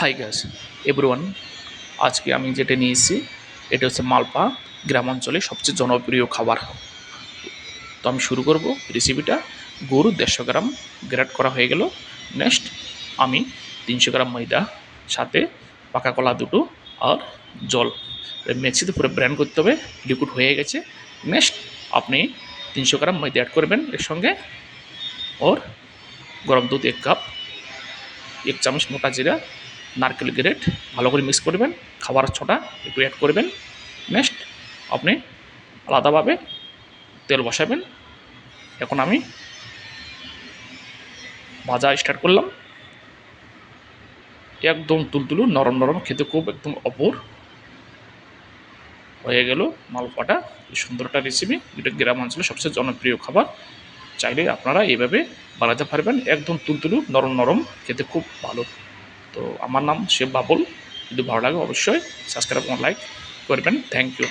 High gas everyone আজকে আমি যেটা নিয়ে এসেছি, এটা হচ্ছে মালপা গ্রামাঞ্চলে সবচেয়ে জনপ্রিয় খাবার। তো আমি শুরু করব রেসিপিটা গরু দেড়শো গ্রাম গ্রেড করা হয়ে গেল। নেক্সট আমি তিনশো গ্রাম ময়দা, সাথে পাকা কলা দুটো আর জল। মিক্সিতে পুরো ব্র্যান্ড করতে হবে লিকুইড হয়ে গেছে। নেক্সট আপনি তিনশো গ্রাম ময়দা অ্যাড করবেন এর সঙ্গে। ওর গরম দুধ এক কাপ এক চামচ মোটা জিরা নারকেল গ্রেট, ভালো করে মিক্স করবেন, খাবার ছটা একটু অ্যাড করবেন নেক্সট আপনি আলাদাভাবে তেল বসাবেন। এখন আমি ভাজা স্টার্ট করলাম। একদম তুলতুলু, নরম নরম, খেতে খুব একদম অপর হয়ে গেল মালপোয়াটা, এই সুন্দর একটা রেসিপি যেটা গ্রাম অঞ্চলে সবচেয়ে জনপ্রিয় খাবার। চাইলে আপনারা এভাবে বানাতে পারবেন, একদম তুলতুলু, নরম নরম, খেতে খুব ভালো। তো আমার নাম শিব বাবুল। যদি ভালো লাগে অবশ্যই সাবস্ক্রাইব এবং লাইক করবেন। Thank you